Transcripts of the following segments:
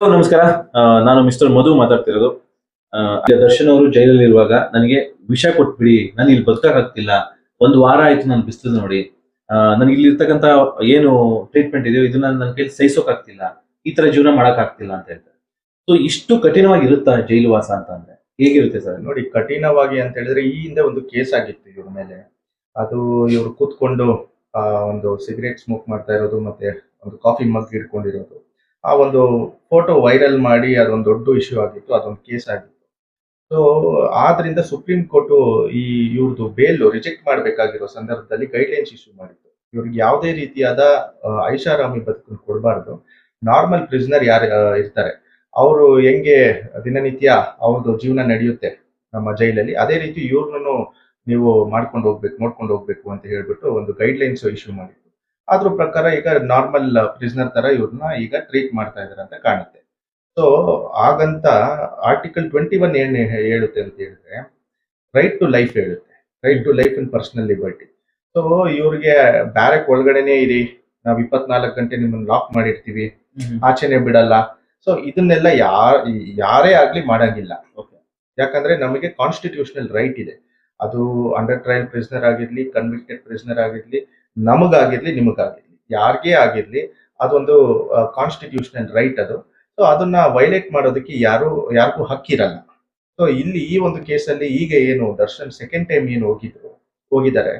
ನಮಸ್ಕಾರ. ನಾನು ಮಿಸ್ಟರ್ ಮಧು ಮಾತಾಡ್ತಿರೋದು. ದರ್ಶನ್ ಅವರು ಜೈಲಲ್ಲಿ ಇರುವಾಗ ನನಗೆ ವಿಷ ಕೊಟ್ಬಿಡಿ, ನಾನು ಇಲ್ಲಿ ಬದುಕಾಗ್ತಿಲ್ಲ. ಒಂದು ವಾರ ಆಯ್ತು ನಾನು ಬಿಸಿಲು ನೋಡಿ. ನನಗೆ ಇಲ್ಲಿ ಇರ್ತಕ್ಕಂತ ಏನು ಟ್ರೀಟ್ಮೆಂಟ್ ಇದೆಯೋ ಇದನ್ನ ನನ್ನ ಕೈಲಿ ಸಹಿಸೋಕಾಗ್ತಿಲ್ಲ. ಈ ತರ ಜೀವನ ಮಾಡೋಕ್ಕಾಗ್ತಿಲ್ಲ ಅಂತ ಹೇಳ್ತಾರೆ. ಸೊ ಇಷ್ಟು ಕಠಿಣವಾಗಿ ಇರುತ್ತಾ ಜೈಲು ವಾಸ ಅಂತ ಅಂದ್ರೆ? ಹೇಗಿರುತ್ತೆ ಸರ್? ನೋಡಿ, ಕಠಿಣವಾಗಿ ಅಂತ ಹೇಳಿದ್ರೆ ಈ ಹಿಂದೆ ಒಂದು ಕೇಸ್ ಆಗಿತ್ತು ಇವ್ರ ಮೇಲೆ. ಅದು ಇವ್ರು ಕೂತ್ಕೊಂಡು ಒಂದು ಸಿಗರೇಟ್ ಸ್ಮೋಕ್ ಮಾಡ್ತಾ ಇರೋದು ಮತ್ತೆ ಒಂದು ಕಾಫಿ ಮಗ್ ಇಟ್ಕೊಂಡಿರೋದು. ಆ ಒಂದು ಫೋಟೋ ವೈರಲ್ ಮಾಡಿ ಅದೊಂದು ದೊಡ್ಡ ಇಶ್ಯೂ ಆಗಿತ್ತು, ಅದೊಂದು ಕೇಸ್ ಆಗಿತ್ತು. ಸೊ ಆದ್ರಿಂದ ಸುಪ್ರೀಂ ಕೋರ್ಟ್ ಈ ಇವ್ರದ್ದು ಬೇಲ್ ರಿಜೆಕ್ಟ್ ಮಾಡಬೇಕಾಗಿರೋ ಸಂದರ್ಭದಲ್ಲಿ ಗೈಡ್ಲೈನ್ಸ್ ಇಶ್ಯೂ ಮಾಡಿತ್ತು. ಇವ್ರಿಗೆ ಯಾವುದೇ ರೀತಿಯಾದ ಐಷಾರಾಮಿ ಬದುಕನ್ನು ಕೊಡಬಾರ್ದು. ನಾರ್ಮಲ್ ಪ್ರಿಸ್ನರ್ ಯಾರು ಇರ್ತಾರೆ. ಅವರು ಹೆಂಗೆ ದಿನನಿತ್ಯ ಅವ್ರದ್ದು ಜೀವನ ನಡೆಯುತ್ತೆ ನಮ್ಮ ಜೈಲಲ್ಲಿ, ಅದೇ ರೀತಿ ಇವ್ರನ್ನೂ ನೀವು ಮಾಡ್ಕೊಂಡು ಹೋಗ್ಬೇಕು, ನೋಡ್ಕೊಂಡು ಹೋಗ್ಬೇಕು ಅಂತ ಹೇಳ್ಬಿಟ್ಟು ಒಂದು ಗೈಡ್ಲೈನ್ಸ್ ಇಶ್ಯೂ ಮಾಡಿತ್ತು ಅದ್ರ ಪ್ರಕಾರ ಈಗ ನಾರ್ಮಲ್ ಪ್ರಿಸ್ನರ್ ತರ ಇವ್ರನ್ನ ಈಗ ಟ್ರೀಟ್ ಮಾಡ್ತಾ ಇದಾರೆ ಅಂತ ಕಾಣುತ್ತೆ. ಸೊ ಹಾಗಂತ ಆರ್ಟಿಕಲ್ ಟ್ವೆಂಟಿ ಒನ್ ಏನ್ ಹೇಳುತ್ತೆ ಅಂತ ಹೇಳಿದ್ರೆ ರೈಟ್ ಟು ಲೈಫ್ ಹೇಳುತ್ತೆ. Right to life in personal liberty so ಇವ್ರಿಗೆ ಬ್ಯಾರೆಕ್ ಒಳಗಡೆನೆ ಇರಿ. ನಾವ್ ಇಪ್ಪತ್ನಾಲ್ಕು ಗಂಟೆ ನಿಮ್ಮನ್ನ ಲಾಕ್ ಮಾಡಿರ್ತೀವಿ. ಆಚೆನೆ ಬಿಡಲ್ಲ. ಸೊ ಇದನ್ನೆಲ್ಲ ಯಾರ ಯಾರೇ ಆಗ್ಲಿ ಮಾಡಂಗಿಲ್ಲ. ಓಕೆ ಯಾಕಂದ್ರೆ ನಮಗೆ ಕಾನ್ಸ್ಟಿಟ್ಯೂಷನಲ್ ರೈಟ್ ಇದೆ. ಅದು ಅಂಡರ್ ಟ್ರಯಲ್ ಪ್ರಿಸ್ನರ್ ಆಗಿರ್ಲಿ ಕನ್ವಿಕ್ಟೆಡ್ ಪ್ರಿಸ್ನರ್ ಆಗಿರ್ಲಿ ನಮಗಾಗಿರ್ಲಿ, ನಿಮಗಾಗಿರ್ಲಿ, ಯಾರಿಗೇ ಆಗಿರ್ಲಿ ಅದೊಂದು ಕಾನ್ಸ್ಟಿಟ್ಯೂಷನಲ್ ರೈಟ್ ಅದು. ಸೊ ಅದನ್ನ ವೈಲೇಟ್ ಮಾಡೋದಕ್ಕೆ ಯಾರು, ಯಾರಿಗೂ ಹಕ್ಕಿರಲ್ಲ. ಸೊ ಇಲ್ಲಿ ಈ ಒಂದು ಕೇಸಲ್ಲಿ ಈಗ ಏನು, ದರ್ಶನ್ ಸೆಕೆಂಡ್ ಟೈಮ್ ಏನು ಹೋಗಿದ್ರು, ಹೋಗಿದ್ದಾರೆ.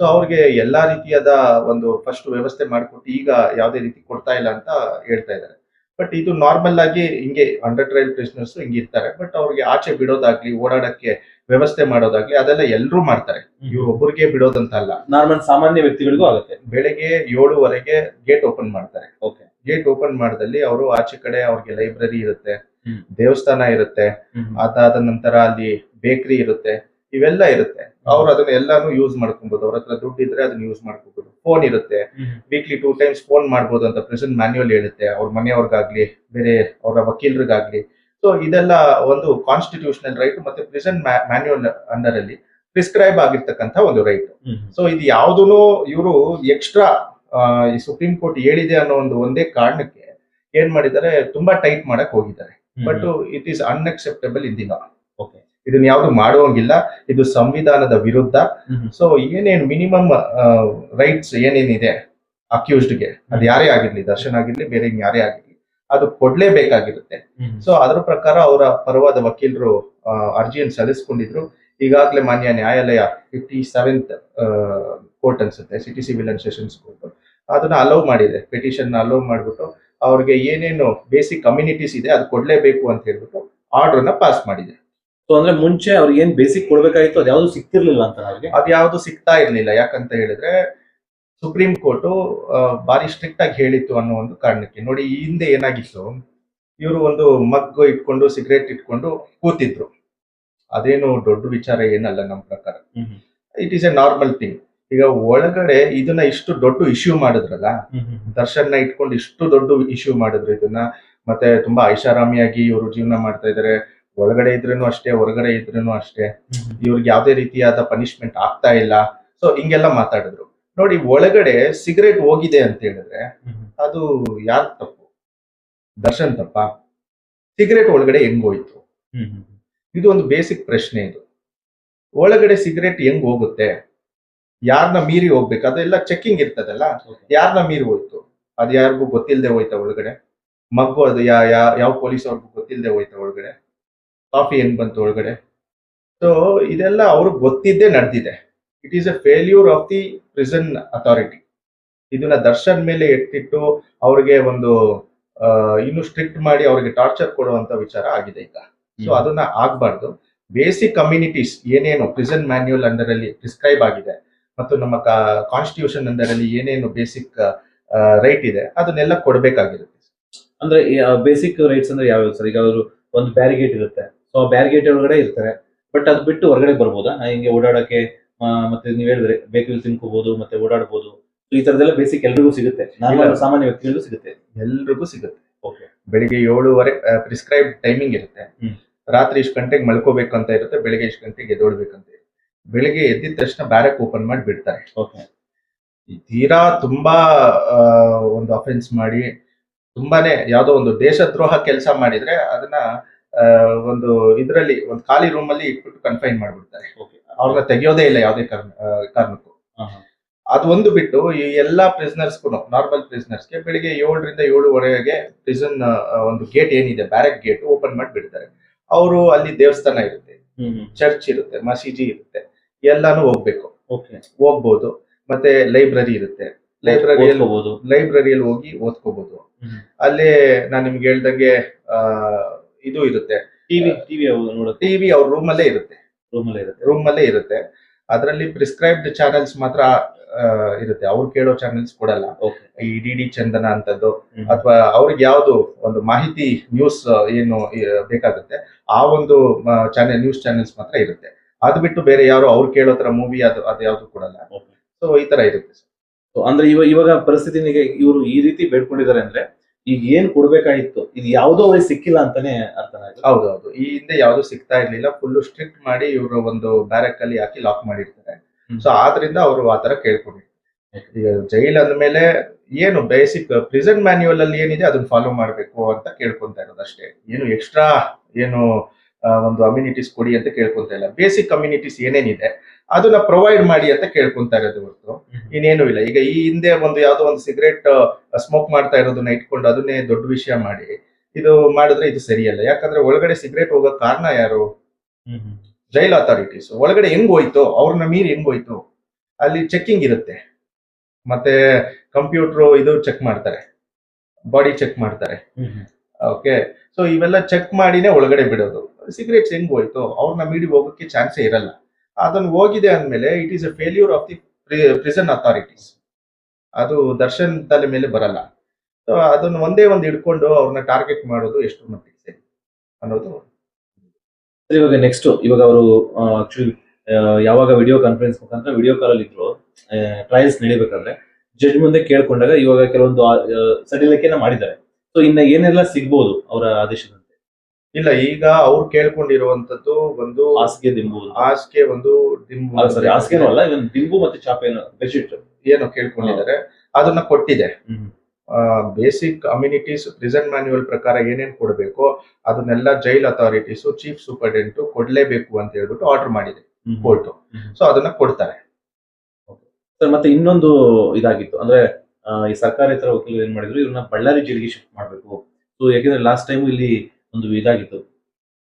ಸೊ ಅವ್ರಿಗೆ ಎಲ್ಲಾ ರೀತಿಯಾದ ಒಂದು ಫಸ್ಟ್ ವ್ಯವಸ್ಥೆ ಮಾಡಿಕೊಟ್ಟು ಈಗ ಯಾವುದೇ ರೀತಿ ಕೊಡ್ತಾ ಇಲ್ಲ ಅಂತ ಹೇಳ್ತಾ ಇದ್ದಾರೆ. ಬಟ್ ಇದು ನಾರ್ಮಲ್ ಆಗಿ ಹಿಂಗೆ ಅಂಡರ್ ಟ್ರಯಲ್ ಪ್ರಿಸ್ನರ್ಸ್ ಹಿಂಗೆ ಇರ್ತಾರೆ. ಬಟ್ ಅವ್ರಿಗೆ ಆಚೆ ಬಿಡೋದಾಗ್ಲಿ ಓಡಾಡಕ್ಕೆ ವ್ಯವಸ್ಥೆ ಮಾಡೋದಾಗ್ಲಿ ಅದೆಲ್ಲ ಎಲ್ಲರೂ ಮಾಡ್ತಾರೆ. ಒಬ್ಬರಿಗೆ ಬಿಡೋದಂತ ಅಲ್ಲ ನಾರ್ಮಲ್ ಸಾಮಾನ್ಯ ವ್ಯಕ್ತಿಗಳಿಗೂ ಆಗುತ್ತೆ. ಬೆಳಗ್ಗೆ ಏಳುವರೆಗೆ ಗೇಟ್ ಓಪನ್ ಮಾಡ್ತಾರೆ. ಓಕೆ ಗೇಟ್ ಓಪನ್ ಮಾಡಿದಲ್ಲಿ ಅವರು ಆಚೆ ಕಡೆ ಅವ್ರಿಗೆ ಲೈಬ್ರರಿ ಇರುತ್ತೆ ದೇವಸ್ಥಾನ ಇರುತ್ತೆ. ಅದಾದ ನಂತರ ಅಲ್ಲಿ ಬೇಕರಿ ಇರುತ್ತೆ. ಇವೆಲ್ಲ ಇರುತ್ತೆ. ಅವ್ರು ಅದನ್ನ ಎಲ್ಲಾನು ಯೂಸ್ ಮಾಡ್ಕೊಬಹುದು ಅವ್ರ ಹತ್ರ ದುಡ್ಡು ಇದ್ರೆ ಅದನ್ನ ಯೂಸ್ ಮಾಡ್ಕೋಬಹುದು ಫೋನ್ ಇರುತ್ತೆ. ವೀಕ್ಲಿ ಟೂ ಟೈಮ್ಸ್ ಫೋನ್ ಮಾಡ್ಬೋದು ಅಂತ ಪ್ರೆಸೆಂಟ್ ಮ್ಯಾನ್ಯುವಲ್ ಹೇಳುತ್ತೆ. ಅವ್ರ ಮನೆಯವ್ರಿಗಾಗ್ಲಿ ಬೇರೆ ಅವರ ವಕೀಲರಿಗಾಗ್ಲಿ. ಸೊ ಇದೆಲ್ಲ ಒಂದು ಕಾನ್ಸ್ಟಿಟ್ಯೂಷನಲ್ ರೈಟ್ ಮತ್ತೆ ಪ್ರೆಸೆಂಟ್ ಮ್ಯಾನ್ಯುವಲ್ ಅಂಡರ್ ಅಲ್ಲಿ ಪ್ರಿಸ್ಕ್ರೈಬ್ ಆಗಿರ್ತಕ್ಕಂತ ಒಂದು ರೈಟ್ ಸೊ ಇದು ಯಾವ್ದೂ ಇವರು ಎಕ್ಸ್ಟ್ರಾ ಈ ಸುಪ್ರೀಂ ಕೋರ್ಟ್ ಹೇಳಿದೆ ಅನ್ನೋ ಒಂದು ಒಂದೇ ಕಾರಣಕ್ಕೆ ಏನ್ ಮಾಡಿದ್ದಾರೆ ತುಂಬಾ ಟೈಟ್ ಮಾಡಕ್ ಹೋಗಿದ್ದಾರೆ. But it is unacceptable in the law okay ಇದನ್ನ ಯಾವ್ದು ಮಾಡುವಂಗಿಲ್ಲ. ಇದು ಸಂವಿಧಾನದ ವಿರುದ್ಧ. ಸೊ ಏನೇನು ಮಿನಿಮಮ್ ರೈಟ್ಸ್ ಏನೇನಿದೆ ಅಕ್ಯೂಸ್ಡ್ಗೆ ಅದು ಯಾರೇ ಆಗಿರ್ಲಿ ದರ್ಶನ್ ಆಗಿರ್ಲಿ ಬೇರೆ ಯಾರೇ ಆಗಿರ್ಲಿ ಅದು ಕೊಡ್ಲೇಬೇಕಾಗಿರುತ್ತೆ. ಸೊ ಅದ್ರ ಪ್ರಕಾರ ಅವರ ಪರವಾದ ವಕೀಲರು ಅರ್ಜಿಯನ್ನು ಸಲ್ಲಿಸ್ಕೊಂಡಿದ್ರು. ಈಗಾಗಲೇ ಮಾನ್ಯ ನ್ಯಾಯಾಲಯ ಫಿಫ್ಟಿ ಸೆವೆಂತ್ ಕೋರ್ಟ್ ಅನ್ಸುತ್ತೆ city civil and sessions court ಅದನ್ನ ಅಲೌ ಮಾಡಿದೆ. ಪಿಟಿಷನ್ ಅಲೌ ಮಾಡ್ಬಿಟ್ಟು ಅವ್ರಿಗೆ ಏನೇನು ಬೇಸಿಕ್ ಕಮ್ಯುನಿಟೀಸ್ ಇದೆ ಅದು ಕೊಡ್ಲೇಬೇಕು ಅಂತ ಹೇಳ್ಬಿಟ್ಟು ಆರ್ಡರ್ನ ಪಾಸ್ ಮಾಡಿದೆ. ಸೊ ಅಂದ್ರೆ ಮುಂಚೆ ಅವ್ರಿಗೆ ಏನ್ ಬೇಸಿಕ್ ಕೊಡ್ಬೇಕಾಗಿತ್ತು ಅದು ಯಾವ್ದು ಸಿಕ್ತಿರ್ಲಿಲ್ಲ ಅಂತ ಅವ್ರಿಗೆ ಅದ್ಯಾವುದು ಸಿಗ್ತಾ ಇರ್ಲಿಲ್ಲ. ಯಾಕಂತ ಹೇಳಿದ್ರೆ ಸುಪ್ರೀಂ ಕೋರ್ಟ್ ಬಾರಿ ಸ್ಟ್ರಿಕ್ಟ್ ಆಗಿ ಹೇಳಿತ್ತು ಅನ್ನೋ ಒಂದು ಕಾರಣಕ್ಕೆ. ನೋಡಿ ಈ ಹಿಂದೆ ಏನಾಗಿತ್ತು? ಇವರು ಒಂದು ಮಗ್ಗು ಇಟ್ಕೊಂಡು ಸಿಗರೇಟ್ ಇಟ್ಕೊಂಡು ಕೂತಿದ್ರು. ಅದೇನು ದೊಡ್ಡ ವಿಚಾರ ಏನಲ್ಲ ನಮ್ಮ ಪ್ರಕಾರ. It is a normal thing ಈಗ ಒಳಗಡೆ ಇದನ್ನ ಇಷ್ಟು ದೊಡ್ಡ ಇಶ್ಯೂ ಮಾಡಿದ್ರಲ್ಲ ದರ್ಶನ್ನ ಇಟ್ಕೊಂಡು ಇಷ್ಟು ದೊಡ್ಡ ಇಶ್ಯೂ ಮಾಡಿದ್ರು ಇದನ್ನ. ಮತ್ತೆ ತುಂಬಾ ಐಷಾರಾಮಿಯಾಗಿ ಇವರು ಜೀವನ ಮಾಡ್ತಾ ಇದಾರೆ. ಒಳಗಡೆ ಇದ್ರೂ ಅಷ್ಟೇ ಹೊರಗಡೆ ಇದ್ರೂ ಅಷ್ಟೇ. ಇವ್ರಿಗೆ ಯಾವುದೇ ರೀತಿಯಾದ ಪನಿಷ್ಮೆಂಟ್ ಆಗ್ತಾ ಇಲ್ಲ. ಸೊ ಹಿಂಗೆಲ್ಲ ಮಾತಾಡಿದ್ರು. ನೋಡಿ ಒಳಗಡೆ ಸಿಗರೇಟ್ ಹೋಗಿದೆ ಅಂತ ಹೇಳಿದ್ರೆ ಅದು ಯಾರ್ ತಪ್ಪು? ದರ್ಶನ್ ತಪ್ಪ? ಸಿಗರೇಟ್ ಒಳಗಡೆ ಹೆಂಗ್ ಹೋಯ್ತು? ಇದು ಒಂದು ಬೇಸಿಕ್ ಪ್ರಶ್ನೆ ಇದು. ಒಳಗಡೆ ಸಿಗರೇಟ್ ಹೆಂಗ್ ಹೋಗುತ್ತೆ? ಯಾರನ್ನ ಮೀರಿ ಹೋಗ್ಬೇಕು? ಅದೆಲ್ಲ ಚೆಕ್ಕಿಂಗ್ ಇರ್ತದಲ್ಲ? ಯಾರನ್ನ ಮೀರಿ ಹೋಯ್ತು? ಅದು ಯಾರಿಗೂ ಗೊತ್ತಿಲ್ಲದೆ ಹೋಯ್ತಾ ಒಳಗಡೆ? ಮಗು ಅದು ಯಾ ಯಾ- ಯಾವ ಪೊಲೀಸ್ ಅವ್ರಿಗೂ ಗೊತ್ತಿಲ್ಲದೆ ಹೋಯ್ತಾ ಒಳಗಡೆ? ಕಾಫಿ ಏನ್ ಬಂತು ಒಳಗಡೆ? ಸೊ ಇದೆಲ್ಲ ಅವ್ರಿಗೆ ಗೊತ್ತಿದ್ದೇ ನಡೆದಿದೆ. It is a failure of the prison authority ಇದನ್ನ ದರ್ಶನ್ ಮೇಲೆ ಎತ್ತಿಟ್ಟು ಅವ್ರಿಗೆ ಒಂದು ಇನ್ನು ಸ್ಟ್ರಿಕ್ಟ್ ಮಾಡಿ ಅವ್ರಿಗೆ ಟಾರ್ಚರ್ ಕೊಡುವಂತ ವಿಚಾರ ಆಗಿದೆ ಈಗ. ಸೊ ಅದನ್ನ ಆಗ್ಬಾರ್ದು. ಬೇಸಿಕ್ ಕಮ್ಯುನಿಟೀಸ್ ಏನೇನು ಪ್ರಿಸನ್ ಮ್ಯಾನ್ಯುಯಲ್ ಅಂಡರ್ ಅಲ್ಲಿ ಪ್ರಿಸ್ಕ್ರೈಬ್ ಆಗಿದೆ ಮತ್ತು ನಮ್ಮ ಕಾನ್ಸ್ಟಿಟ್ಯೂಷನ್ ಅಂಡರ್ ಅಲ್ಲಿ ಏನೇನು ಬೇಸಿಕ್ ರೈಟ್ ಇದೆ ಅದನ್ನೆಲ್ಲ ಕೊಡಬೇಕಾಗಿರುತ್ತೆ. ಅಂದ್ರೆ ಬೇಸಿಕ್ ರೈಟ್ಸ್ ಅಂದ್ರೆ ಯಾವ್ಯಾವ ಸರ್? ಈಗ ಅವರು ಒಂದು ಬ್ಯಾರಿಗೇಟ್ ಇರುತ್ತೆ. ಸೊ ಬ್ಯಾರಿಗೇಟ್ ಒಳಗಡೆ ಇರ್ತಾರೆ. ಬಟ್ ಅದು ಬಿಟ್ಟು ಹೊರಗಡೆ ಬರ್ಬೋದಾ? ಹಿಂಗೆ ಓಡಾಡಕ್ಕೆ ಮತ್ತೆ ನೀವ್ ಹೇಳಿದ್ರೆ ಬೇಕರಿ ತಿನ್ಕೋಬಹುದು ಮತ್ತೆ ಓಡಾಡಬಹುದು ಈ ತರದೆಲ್ಲ ಬೇಸಿಕ್ ಎಲ್ರಿಗೂ ಸಿಗುತ್ತೆ. ನಾರ್ಮಲ್ ಸಾಮಾನ್ಯ ವ್ಯಕ್ತಿಗಳಿಗೂ ಸಿಗುತ್ತೆ. ಎಲ್ರಿಗೂ ಸಿಗುತ್ತೆ. ಓಕೆ. ಬೆಳಿಗ್ಗೆ ಏಳುವರೆ ಪ್ರಿಸ್ಕ್ರೈಬ್ ಟೈಮಿಂಗ್ ಇರುತ್ತೆ. ರಾತ್ರಿ ಇಷ್ಟು ಗಂಟೆಗೆ ಮಲ್ಕೋಬೇಕು ಅಂತ ಇರುತ್ತೆ ಬೆಳಿಗ್ಗೆ ಇಷ್ಟು ಗಂಟೆಗೆ ಎದ್ದೋಡ್ಬೇಕಂತ ಇರುತ್ತೆ. ಬೆಳಿಗ್ಗೆ ಎದ್ದಿದ ತಕ್ಷಣ ಬ್ಯಾರಕ್ ಓಪನ್ ಮಾಡಿ ಬಿಡ್ತಾರೆ. ಓಕೆ. ತೀರಾ ತುಂಬಾ ಒಂದು ಅಫೆನ್ಸ್ ಮಾಡಿ ತುಂಬಾನೇ ಯಾವುದೋ ಒಂದು ದೇಶದ್ರೋಹ ಕೆಲಸ ಮಾಡಿದ್ರೆ ಅದನ್ನ ಒಂದು ಇದರಲ್ಲಿ ಒಂದು ಖಾಲಿ ರೂಮ್ ಅಲ್ಲಿ ಇಟ್ಬಿಟ್ಟು ಕನ್ಫೈನ್ ಮಾಡ್ಬಿಡ್ತಾರೆ. ಅವ್ರನ್ನ ತೆಗೆಯೋದೇ ಇಲ್ಲ ಯಾವುದೇ ಕಾರಣ ಕಾರಣಕ್ಕೂ. ಅದು ಒಂದು ಬಿಟ್ಟು ಈ ಎಲ್ಲಾ ಪ್ರಿಸ್ನರ್ಸ್ಗೂ ನಾರ್ಮಲ್ ಪ್ರಿಸ್ನರ್ಸ್ಗೆ ಬೆಳಿಗ್ಗೆ ಏಳರಿಂದ ಏಳುವರೆಗೆ ಪ್ರಿಸನ್ ಒಂದು ಗೇಟ್ ಏನಿದೆ ಬ್ಯಾರಕ್ ಗೇಟ್ ಓಪನ್ ಮಾಡಿ ಬಿಡ್ತಾರೆ. ಅವರು ಅಲ್ಲಿ ದೇವಸ್ಥಾನ ಇರುತ್ತೆ ಚರ್ಚ್ ಇರುತ್ತೆ ಮಸೀದಿ ಇರುತ್ತೆ ಎಲ್ಲಾನು ಹೋಗ್ಬೇಕು. ಓಕೆ ಹೋಗ್ಬೋದು ಮತ್ತೆ ಲೈಬ್ರರಿ ಇರುತ್ತೆ. ಲೈಬ್ರರಿಯಲ್ಲಿ ಲೈಬ್ರರಿಯಲ್ಲಿ ಹೋಗಿ ಓದ್ಕೋಬಹುದು. ಅಲ್ಲೇ ನಾನು ನಿಮ್ಗೆ ಹೇಳ್ದಂಗೆ ಆ, ಇದು ಇರುತ್ತೆ. ಟಿವಿ ಟಿವಿ ನೋಡುತ್ತೆ. ಟಿವಿ ಅವ್ರ ರೂಮ್ ಅಲ್ಲೇ ಇರುತ್ತೆ. ರೂಮ್ ಅಲ್ಲೇ ಇರುತ್ತೆ. ರೂಮ್ ಅಲ್ಲೇ ಇರುತ್ತೆ. ಅದರಲ್ಲಿ ಪ್ರಿಸ್ಕ್ರೈಬ್ಡ್ ಚಾನೆಲ್ಸ್ ಮಾತ್ರ ಇರುತ್ತೆ. ಅವ್ರು ಕೇಳೋ ಚಾನೆಲ್ಸ್ ಕೊಡಲ್ಲ. ಓಕೆ ಈ ಡಿ ಡಿ ಚಂದನ ಅಂತದ್ದು ಅಥವಾ ಅವ್ರಿಗೆ ಯಾವುದು ಒಂದು ಮಾಹಿತಿ ನ್ಯೂಸ್ ಏನು ಬೇಕಾಗುತ್ತೆ ಆ ಒಂದು ಚಾನೆಲ್ ನ್ಯೂಸ್ ಚಾನೆಲ್ಸ್ ಮಾತ್ರ ಇರುತ್ತೆ. ಅದು ಬಿಟ್ಟು ಬೇರೆ ಯಾರು ಅವ್ರು ಕೇಳೋ ತರ ಮೂವಿ ಅದು ಅದು ಯಾವ್ದು ಕೊಡಲ್ಲ. ಸೊ ಈ ತರ ಇರುತ್ತೆ. ಅಂದ್ರೆ ಇವಾಗ ಇವಾಗ ಪರಿಸ್ಥಿತಿನಿಗೆ ಇವರು ಈ ರೀತಿ ಬೇಡ್ಕೊಂಡಿದ್ದಾರೆ ಅಂದ್ರೆ ಈಗ ಏನ್ ಕೊಡ್ಬೇಕಾಗಿತ್ತು? ಇದು ಯಾವ್ದೋ ಅವ್ರಿಗೆ ಸಿಕ್ಕಿಲ್ಲ ಅಂತಾನೆ ಅರ್ಥ ಆಯ್ತು. ಹೌದು ಹೌದು ಈ ಹಿಂದೆ ಯಾವ್ದು ಸಿಗ್ತಾ ಇರ್ಲಿಲ್ಲ. ಫುಲ್ ಸ್ಟ್ರಿಕ್ಟ್ ಮಾಡಿ ಇವರು ಒಂದು ಬ್ಯಾರಕ್ ಅಲ್ಲಿ ಹಾಕಿ ಲಾಕ್ ಮಾಡಿರ್ತಾರೆ. ಸೊ ಆದ್ರಿಂದ ಅವರು ಆ ತರ ಕೇಳ್ಕೊಂಡಿರ್ತಾರೆ ಈಗ ಜೈಲ್ ಅಂದ್ಮೇಲೆ ಏನು ಬೇಸಿಕ್ ಪ್ರಿಸೆಂಟ್ ಮ್ಯಾನ್ಯುವಲ್ ಅಲ್ಲಿ ಏನಿದೆ ಅದನ್ನ ಫಾಲೋ ಮಾಡ್ಬೇಕು ಅಂತ ಕೇಳ್ಕೊಂತ ಇರೋದು ಅಷ್ಟೇ. ಏನು ಎಕ್ಸ್ಟ್ರಾ ಏನು ಒಂದು ಅಮ್ಯುನಿಟೀಸ್ ಕೊಡಿ ಅಂತ ಕೇಳ್ಕೊಂತ ಇಲ್ಲ. ಬೇಸಿಕ್ ಕಮ್ಯುನಿಟೀಸ್ ಏನೇನಿದೆ? ಅದನ್ನ ಪ್ರೊವೈಡ್ ಮಾಡಿ ಅಂತ ಕೇಳ್ಕೊಂತ ಇರೋದು ಹೊರತು. ಇನ್ನೇನು ಇಲ್ಲ. ಈಗ ಈ ಹಿಂದೆ ಒಂದು ಯಾವ್ದೋ ಒಂದು ಸಿಗರೇಟ್ ಸ್ಮೋಕ್ ಮಾಡ್ತಾ ಇರೋದನ್ನ ಇಟ್ಕೊಂಡು ಅದನ್ನೇ ದೊಡ್ಡ ವಿಷಯ ಮಾಡಿ ಇದು ಮಾಡಿದ್ರೆ ಇದು ಸರಿಯಲ್ಲ. ಯಾಕಂದ್ರೆ ಒಳಗಡೆ ಸಿಗರೇಟ್ ಹೋಗೋ ಕಾರಣ ಯಾರು? ಜೈಲ್ ಅಥಾರಿಟೀಸ್ ಒಳಗಡೆ ಹೆಂಗ್ ಹೋಯ್ತು? ಅವ್ರನ್ನ ಮೀರಿ ಹೆಂಗ್ ಹೋಯ್ತು? ಅಲ್ಲಿ ಚೆಕ್ಕಿಂಗ್ ಇರುತ್ತೆ. ಮತ್ತೆ ಕಂಪ್ಯೂಟರ್ ಇದು ಚೆಕ್ ಮಾಡ್ತಾರೆ. ಬಾಡಿ ಚೆಕ್ ಮಾಡ್ತಾರೆ. ಓಕೆ ಸೊ ಇವೆಲ್ಲ ಚೆಕ್ ಮಾಡಿನೇ ಒಳಗಡೆ ಬಿಡೋದು. ಸಿಗರೇಟ್ಸ್ ಹೆಂಗ್ ಹೋಯ್ತು? ಅವ್ರನ್ನ ಮೀಡಿ ಹೋಗೋಕೆ ಚಾನ್ಸೇ ಇರಲ್ಲ. ಅದನ್ನ ಹೋಗಿದೆ ಅಂದಮೇಲೆ it is a failure of the prison authorities ಅದು ದರ್ಶನ್ ತಲೆ ಮೇಲೆ ಬರಲ್ಲ. ಸೊ ಅದನ್ನ ಒಂದೇ ಒಂದು ಹಿಡ್ಕೊಂಡು ಅವ್ರನ್ನ ಟಾರ್ಗೆಟ್ ಮಾಡೋದು ಎಷ್ಟು ಮಟ್ಟಿಗೆ ಸರಿ ಅನ್ನೋದು ಇವಾಗ ನೆಕ್ಸ್ಟ್ ಇವಾಗ ಅವರು ಆಕ್ಚುಲಿ ಯಾವಾಗ ವಿಡಿಯೋ ಕಾನ್ಫರೆನ್ಸ್ ಮುಖಾಂತರ ವಿಡಿಯೋ ಕಾಲಲ್ಲಿ ಇದ್ರು ಟ್ರಯಲ್ಸ್ ನಡಿಬೇಕಾದ್ರೆ ಜಡ್ಜ್ ಮುಂದೆ ಕೇಳ್ಕೊಂಡಾಗ ಇವಾಗ ಕೆಲವೊಂದು ಸಡಿಲಿಕೆನ ಮಾಡಿದ್ದಾರೆ. ಸೊ ಇನ್ನ ಏನೆಲ್ಲ ಸಿಗ್ಬೋದು ಅವರ ಆದೇಶದಂತೆ? ಇಲ್ಲ ಈಗ ಅವ್ರು ಕೇಳ್ಕೊಂಡಿರುವಂತದ್ದು ಒಂದು ಹಾಸಿಗೆ ದಿಂಬು ಹಾಸಿಗೆ ಒಂದು ದಿಂಬು ಸರಿ ಹಾಸಿಗೆನೂ ಅಲ್ಲ ಇವನ್ ದಿಂಬು ಮತ್ತೆ ಚಾಪೆ ಬೆಡ್ಶೀಟ್ ಏನೋ ಕೇಳ್ಕೊಂಡಿದ್ದಾರೆ. ಅದನ್ನ ಕೊಟ್ಟಿದೆ. ಬೇಸಿಕ್ ಅಮ್ಯುನಿಟೀಸ್ ಪ್ರಿಸನ್ ಮ್ಯಾನ್ಯುವಲ್ ಪ್ರಕಾರ ಏನೇನ್ ಕೊಡಬೇಕು ಅದನ್ನೆಲ್ಲ ಜೈಲ್ ಅಥಾರಿಟೀಸ್ ಚೀಫ್ ಸೂಪರ್ಡೆಂಟ್ ಕೊಡ್ಲೇಬೇಕು ಅಂತ ಹೇಳ್ಬಿಟ್ಟು ಆರ್ಡರ್ ಮಾಡಿದೆ ಕೋರ್ಟ್. ಸೊ ಅದನ್ನ ಕೊಡ್ತಾರೆ. ಸರ್ ಮತ್ತೆ ಇನ್ನೊಂದು ಇದಾಗಿತ್ತು. ಅಂದ್ರೆ ಈ ಸರ್ಕಾರೇತರ ವಕೀಲರು ಏನ್ ಮಾಡಿದ್ರು? ಇವ್ರನ್ನ ಬಳ್ಳಾರಿ ಜೈಲಿಗೆ ಶಿಫ್ಟ್ ಮಾಡಬೇಕು. ಸೊ ಯಾಕಂದ್ರೆ ಲಾಸ್ಟ್ ಟೈಮ್ ಇಲ್ಲಿ ಒಂದು ಇದಾಗಿತ್ತು.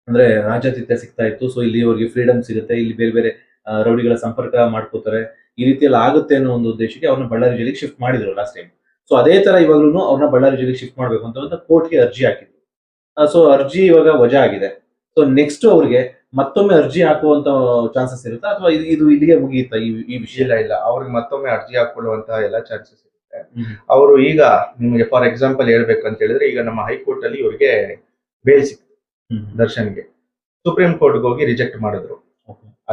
ಅಂದ್ರೆ ರಾಜಾತಿಥ್ಯ ಸಿಗ್ತಾ ಇತ್ತು ಸೊ ಇಲ್ಲಿ ಅವ್ರಿಗೆ ಫ್ರೀಡಮ್ ಸಿಗುತ್ತೆ. ಇಲ್ಲಿ ಬೇರೆ ಬೇರೆ ರೌಡಿಗಳ ಸಂಪರ್ಕ ಮಾಡ್ಕೋತಾರೆ. ಈ ರೀತಿಯಲ್ಲಿ ಆಗುತ್ತೆ ಅನ್ನೋ ಒಂದು ಉದ್ದೇಶಕ್ಕೆ ಅವ್ರನ್ನ ಬಳ್ಳಾರಿ ಜಿಲ್ಲೆಗೆ ಶಿಫ್ಟ್ ಮಾಡಿದ್ರು ಲಾಸ್ಟ್ ಟೈಮ್ ಸೊ ಅದೇ ತರ ಇವಾಗ್ಲೂ ಅವ್ರನ್ನ ಬಳ್ಳಾರಿ ಜಿಲ್ಲೆಗೆ ಶಿಫ್ಟ್ ಮಾಡ್ಬೇಕು ಅಂತ ಕೋರ್ಟ್ಗೆ ಅರ್ಜಿ ಹಾಕಿದ್ರು. ಸೊ ಅರ್ಜಿ ಇವಾಗ ವಜಾ ಆಗಿದೆ. ಸೊ ನೆಕ್ಸ್ಟ್ ಅವ್ರಿಗೆ ಮತ್ತೊಮ್ಮೆ ಅರ್ಜಿ ಹಾಕುವಂತ ಚಾನ್ಸಸ್ ಇರುತ್ತಾ? ಅಥವಾ ಇದು ಇಲ್ಲಿಗೆ ಮುಗಿಯುತ್ತಾ ಈ ಈ ವಿಷಯ? ಇಲ್ಲ ಇಲ್ಲ. ಅವ್ರಿಗೆ ಮತ್ತೊಮ್ಮೆ ಅರ್ಜಿ ಹಾಕೊಳ್ಳುವಂತಹ ಎಲ್ಲ ಚಾನ್ಸಸ್ ಇರುತ್ತೆ. ಅವರು ಈಗ ನಿಮಗೆ ಫಾರ್ ಎಕ್ಸಾಂಪಲ್ ಹೇಳ್ಬೇಕು ಅಂತ ಹೇಳಿದ್ರೆ ಈಗ ನಮ್ಮ ಹೈಕೋರ್ಟ್ ಅಲ್ಲಿ ಇವರಿಗೆ ಬೇಲ್ ಸಿಕ್ತು. ದರ್ಶನ್ಗೆ. ಸುಪ್ರೀಂ ಕೋರ್ಟ್ಗೆ ಹೋಗಿ ರಿಜೆಕ್ಟ್ ಮಾಡಿದ್ರು.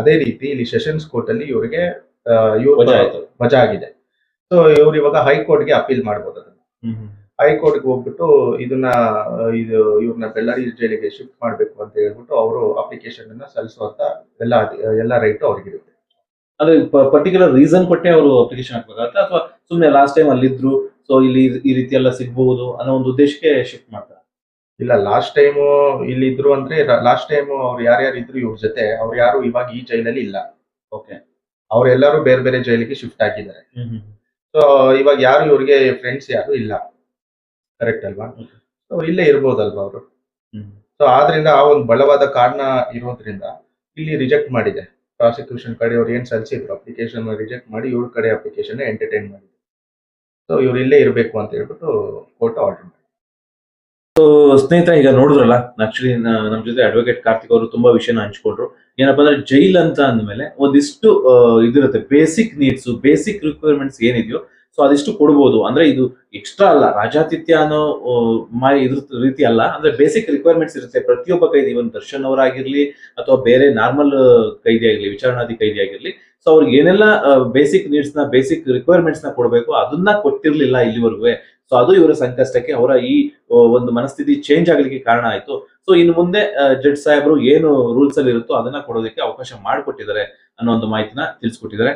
ಅದೇ ರೀತಿ ಇಲ್ಲಿ ಸೆಷನ್ಸ್ ಕೋರ್ಟ್ ಅಲ್ಲಿ ಇವರಿಗೆ ಇವ್ರ ವಜಾ ಆಗಿದೆ. ಸೊ ಇವ್ರು ಇವಾಗ ಹೈಕೋರ್ಟ್ಗೆ ಅಪೀಲ್ ಮಾಡ್ಬೋದು ಅದನ್ನ. ಹೈಕೋರ್ಟ್ಗೆ ಹೋಗ್ಬಿಟ್ಟು ಇದನ್ನ ಇದು ಇವ್ರನ್ನ ಬೆಳ್ಳಾರಿ ಜೈಲಿಗೆ ಶಿಫ್ಟ್ ಮಾಡ್ಬೇಕು ಅಂತ ಹೇಳ್ಬಿಟ್ಟು ಅವರು ಅಪ್ಲಿಕೇಶನ್ ಅನ್ನ ಸಲ್ಲಿಸುವಂತ ಎಲ್ಲ ಎಲ್ಲ ರೈಟ್ ಅವ್ರಿಗಿರುತ್ತೆ. ಅಂದ್ರೆ ಪರ್ಟಿಕ್ಯುಲರ್ ರೀಸನ್ ಕೊಟ್ಟೆ ಅವರು ಅಪ್ಲಿಕೇಶನ್ ಹಾಕ್ಬೇಕಾಗತ್ತಾ? ಅಥವಾ ಸುಮ್ಮನೆ ಲಾಸ್ಟ್ ಟೈಮ್ ಅಲ್ಲಿದ್ರು ಸೊ ಇಲ್ಲಿ ಈ ರೀತಿ ಎಲ್ಲ ಸಿಗ್ಬಹುದು ಅನ್ನೋ ಒಂದು ಉದ್ದೇಶಕ್ಕೆ ಶಿಫ್ಟ್ ಮಾಡ್ತಾರೆ ಇಲ್ಲ ಲಾಸ್ಟ್ ಟೈಮ್ ಇಲ್ಲಿ ಇದ್ರು ಅಂದ್ರೆ ಲಾಸ್ಟ್ ಟೈಮ್ ಅವ್ರು ಯಾರ್ಯಾರು ಇದ್ರು ಇವ್ರ ಜೊತೆ ಅವ್ರು ಯಾರು ಇವಾಗ ಈ ಜೈಲಲ್ಲಿ ಇಲ್ಲ. ಓಕೆ ಅವರೆಲ್ಲರೂ ಬೇರೆ ಬೇರೆ ಜೈಲಿಗೆ ಶಿಫ್ಟ್ ಆಗಿದ್ದಾರೆ. ಸೊ ಇವಾಗ ಯಾರು ಇವ್ರಿಗೆ ಫ್ರೆಂಡ್ಸ್ ಯಾರು ಇಲ್ಲ. ಕರೆಕ್ಟ್ ಅಲ್ವಾ. ಸೊ ಇಲ್ಲೇ ಇರ್ಬೋದಲ್ವಾ ಅವರು? ಸೊ ಆದ್ರಿಂದ ಆ ಒಂದು ಬಲವಾದ ಕಾರಣ ಇರೋದ್ರಿಂದ ಇಲ್ಲಿ ರಿಜೆಕ್ಟ್ ಮಾಡಿದೆ. ಪ್ರಾಸಿಕ್ಯೂಷನ್ ಕಡೆ ಅವ್ರು ಏನ್ ಸಲ್ಲಿಸಿದ್ರು ಅಪ್ಲಿಕೇಶನ್ ರಿಜೆಕ್ಟ್ ಮಾಡಿ ಇವ್ರ ಕಡೆ ಅಪ್ಲಿಕೇಶನ್ ಎಂಟರ್ಟೈನ್ ಮಾಡಿದ್ರು. ಸೊ ಇವ್ರು ಇಲ್ಲೇ ಇರಬೇಕು ಅಂತ ಹೇಳ್ಬಿಟ್ಟು ಕೋರ್ಟ್ ಆರ್ಡರ್ ಮಾಡಿ ಸೊ ಸ್ನೇಹಿತರೆ, ಈಗ ನೋಡಿದ್ರಲ್ಲ ಆಕ್ಚುಲಿ ನಮ್ಮ ಜೊತೆ ಅಡ್ವೊಕೇಟ್ ಕಾರ್ತಿಕ್ ಅವರು ತುಂಬಾ ವಿಷಯನ ಹಂಚ್ಕೊಂಡ್ರು. ಏನಪ್ಪಾ ಅಂದ್ರೆ ಜೈಲ್ ಅಂತ ಅಂದಮೇಲೆ ಒಂದಿಷ್ಟು ಇದಿರುತ್ತೆ ಬೇಸಿಕ್ ನೀಡ್ಸ್ ಬೇಸಿಕ್ ರಿಕ್ವೈರ್ಮೆಂಟ್ಸ್ ಏನಿದೆಯೋ ಸೊ ಅದಿಷ್ಟು ಕೊಡ್ಬೋದು. ಅಂದ್ರೆ ಇದು ಎಕ್ಸ್ಟ್ರಾ ಅಲ್ಲ, ರಾಜಾತಿಥ್ಯ ಅನ್ನೋ ಇದ್ರ ರೀತಿ ಅಲ್ಲ. ಅಂದ್ರೆ ಬೇಸಿಕ್ ರಿಕ್ವೈರ್ಮೆಂಟ್ಸ್ ಇರುತ್ತೆ. ಪ್ರತಿಯೊಬ್ಬ ಕೈದಿ ಇವನ್ ದರ್ಶನ್ ಅವರಾಗಿರ್ಲಿ, ಅಥವಾ ಬೇರೆ ನಾರ್ಮಲ್ ಕೈದಿ ಆಗಿರ್ಲಿ, ವಿಚಾರಣಾಧಿ ಕೈದಿ ಆಗಿರ್ಲಿ ಸೊ ಅವ್ರಿಗೆ ಏನೆಲ್ಲ ಬೇಸಿಕ್ ನೀಡ್ಸ್ನ ಬೇಸಿಕ್ ರಿಕ್ವೈರ್ಮೆಂಟ್ಸ್ನ ಕೊಡಬೇಕು, ಅದನ್ನ ಕೊಟ್ಟಿರ್ಲಿಲ್ಲ ಇಲ್ಲಿವರೆಗೂ ಸೊ ಅದು ಇವರ ಸಂಕಷ್ಟಕ್ಕೆ ಅವರ ಈ ಒಂದು ಮನಸ್ಥಿತಿ ಚೇಂಜ್ ಆಗಲಿಕ್ಕೆ ಕಾರಣ ಆಯ್ತು. ಸೊ ಇನ್ನು ಮುಂದೆ ಜಡ್ ಸಾಹೇಬರು ಏನು ರೂಲ್ಸ್ ಅಲ್ಲಿ ಇರುತ್ತೋ ಅದನ್ನ ಕೊಡೋದಕ್ಕೆ ಅವಕಾಶ ಮಾಡಿಕೊಟ್ಟಿದ್ದಾರೆ ಅನ್ನೋ ಒಂದು ಮಾಹಿತಿನ ತಿಳಿಸ್ಕೊಟ್ಟಿದ್ದಾರೆ.